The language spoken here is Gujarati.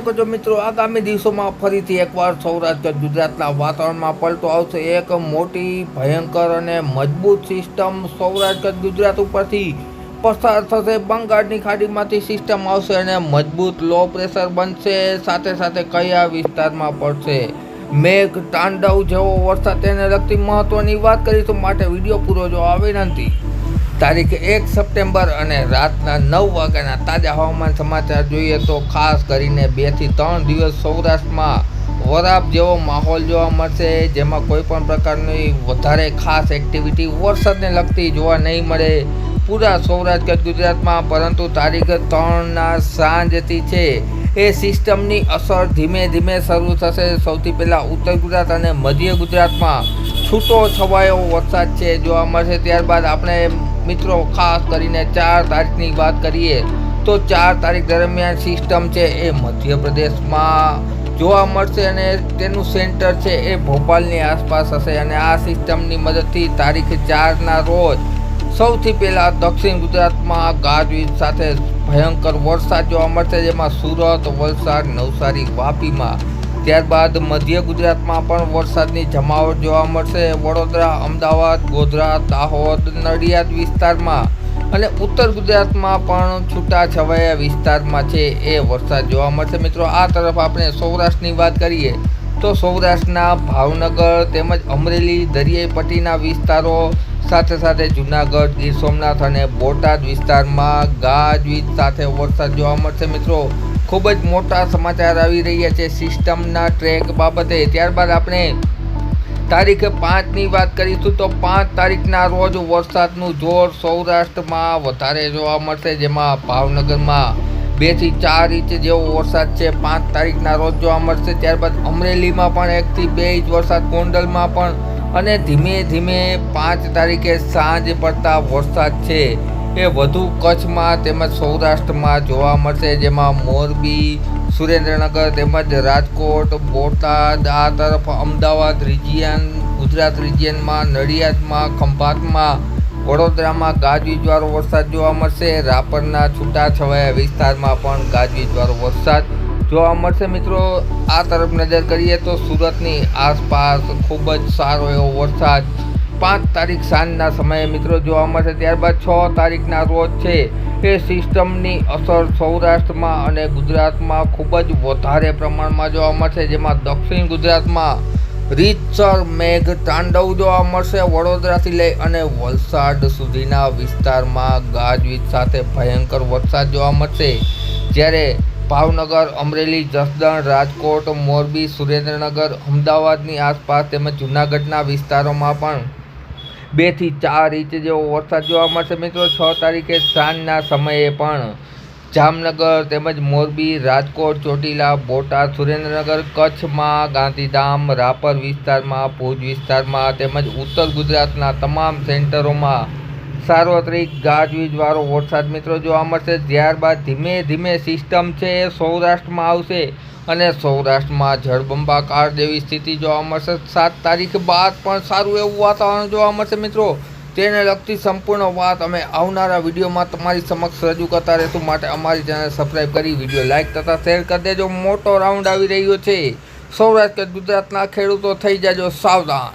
જો મિત્રો, આગામી દિવસોમાં ફરીથી એકવાર સૌરાષ્ટ્ર ગુજરાતના વાતાવરણમાં પલટો આવશે. એક મોટી, ભયંકર અને મજબૂત સિસ્ટમ સૌરાષ્ટ્ર ગુજરાત ઉપરથી પસાર થશે. બંગાળની ખાડીમાંથી સિસ્ટમ આવશે અને મજબૂત લો પ્રેશર બનશે. સાથે સાથે કયા વિસ્તારમાં પડશે? મેઘ, તાંડવ જેવો વરસાદ તેને લગતી મહત્વની વાત કરીશું. માટે વીડિયો પૂરો જોવા વિનંતી. તારીખ એક સપ્ટેમ્બર અને રાતના નવ વાગ્યાના તાજા હવામાન સમાચાર જોઈએ તો ખાસ કરીને બેથી ત્રણ દિવસ સૌરાષ્ટ્રમાં વરાપ જેવો માહોલ જોવા મળશે, જેમાં કોઈ પણ પ્રકારની વધારે ખાસ એક્ટિવિટી વરસાદને લગતી જોવા નહીં મળે. પૂરા સૌરાષ્ટ્ર ગુજરાતમાં, પરંતુ તારીખ ત્રણના સાંજથી છે. એ સિસ્ટમની અસર ધીમે ધીમે શરૂ થશે. સૌથી પહેલાં ઉત્તર ગુજરાત અને મધ્ય ગુજરાતમાં છૂટો છવાયો વરસાદ છે જોવા મળશે. ત્યારબાદ આપણે મિત્રો, ખાસ કરીને ચાર તારીખની વાત કરીએ તો ચાર તારીખ દરમિયાન સિસ્ટમ છે એ મધ્યપ્રદેશમાં જોવા મળશે અને તેનું સેન્ટર છે એ ભોપાલની આસપાસ હશે અને આ સિસ્ટમની મદદથી તારીખ ચારના રોજ સૌથી પહેલાં દક્ષિણ ગુજરાતમાં ગાજવીજ સાથે ભયંકર વરસાદ જોવા મળશે, જેમાં સુરત, વલસાડ, નવસારી, વાપીમાં ત્યારબાદ મધ્ય ગુજરાતમાં પણ વરસાદની જમાવટ જોવા મળશે. વડોદરા, અમદાવાદ, ગોધરા, દાહોદ, નડિયાદ વિસ્તારમાં અને ઉત્તર ગુજરાતમાં પણ છૂટાછવાયા વિસ્તારમાં છે એ વરસાદ જોવા મળશે. મિત્રો, આ તરફ આપણે સૌરાષ્ટ્રની વાત કરીએ તો સૌરાષ્ટ્રના ભાવનગર તેમજ અમરેલી, દરિયાઈ પટ્ટીના વિસ્તારો, સાથે સાથે જુનાગઢ, ગીર સોમનાથ અને બોટાદ વિસ્તારમાં ગાજવીજ સાથે વરસાદ જોવા મળશે. મિત્રો ખૂબ જ મોટા સમાચાર આવી રહ્યા છે સિસ્ટમના ટ્રેક બાબતે. ત્યારબાદ આપણે તારીખ પાંચની વાત કરીશું તો પાંચ તારીખના રોજ વરસાદનું જોર સૌરાષ્ટ્રમાં વધારે જોવા મળશે, જેમાં ભાવનગરમાં બેથી ચાર ઇંચ જેવો વરસાદ છે. પાંચ તારીખના રોજ જોવા મળશે. ત્યારબાદ અમરેલીમાં પણ એકથી બે ઇંચ વરસાદ, ગોંડલમાં પણ અને ધીમે ધીમે પાંચ તારીખે સાંજ પડતા વરસાદ છે. એ વધુ કચ્છમાં તેમજ સૌરાષ્ટ્રમાં જોવા મળશે, જેમાં મોરબી, સુરેન્દ્રનગર તેમજ રાજકોટ, બોટાદ, આ તરફ અમદાવાદ રિજિયન, ગુજરાત રિજિયનમાં, નડિયાદમાં, ખંભાતમાં, વડોદરામાં ગાજવીજવાળો વરસાદ જોવા મળશે, રાપરના છૂટાછવાયા વિસ્તારમાં પણ ગાજવીજવાળો વરસાદ જોવા મળશે. મિત્રો, આ તરફ નજર કરીએ તો સુરતની આસપાસ ખૂબ જ સારો એવો વરસાદ પાંચ તારીખ સાંજના સમયે મિત્રો જોવા મળશે. ત્યારબાદ છ તારીખના રોજ છે એ સિસ્ટમની અસર સૌરાષ્ટ્રમાં અને ગુજરાતમાં ખૂબ જ વધારે પ્રમાણમાં જોવા મળશે. જેમાં દક્ષિણ ગુજરાતમાં રીતસર મેઘ તાંડવ જોવા મળશે વડોદરાથી લઈ અને વલસાડ સુધીના વિસ્તારમાં ગાજવીજ સાથે ભયંકર વરસાદ જોવા મળશે. જ્યારે ભાવનગર, અમરેલી, જસદણ, રાજકોટ, મોરબી, સુરેન્દ્રનગર, અમદાવાદની આસપાસ તેમજ જૂનાગઢના વિસ્તારોમાં પણ બેથી ચાર ઇંચ જેવો વરસાદ જોવા મળશે. મિત્રો, છ તારીખે સાંજના સમયે પણ જામનગર તેમજ મોરબી, રાજકોટ, ચોટીલા, બોટાદ, સુરેન્દ્રનગર, કચ્છમાં ગાંધીધામ, રાપર વિસ્તારમાં, ભુજ વિસ્તારમાં તેમજ ઉત્તર ગુજરાતના તમામ સેન્ટરોમાં સાર્વત્રિક ગાજવીજવાળો વરસાદ મિત્રો જોવા મળશે. ત્યારબાદ ધીમે ધીમે સિસ્ટમ છે એ સૌરાષ્ટ્રમાં આવશે. અને સૌરાષ્ટ્રમાં જળબંબાકાર જેવી સ્થિતિ જોવા મળશે. સાત તારીખ બાદ પણ સારું એવું વાતાવરણ જોવા મળશે મિત્રો. તેને લગતી સંપૂર્ણ વાત અમે આવનારા વિડીયોમાં તમારી સમક્ષ રજૂ કરતા રહેશું. માટે અમારી ચેનલ સબસ્ક્રાઈબ કરી, વીડિયો લાઇક તથા શેર કરી દેજો. મોટો રાઉન્ડ આવી રહ્યો છે. સૌરાષ્ટ્ર ગુજરાતના ખેડૂતો થઈ જાજો સાવધાન.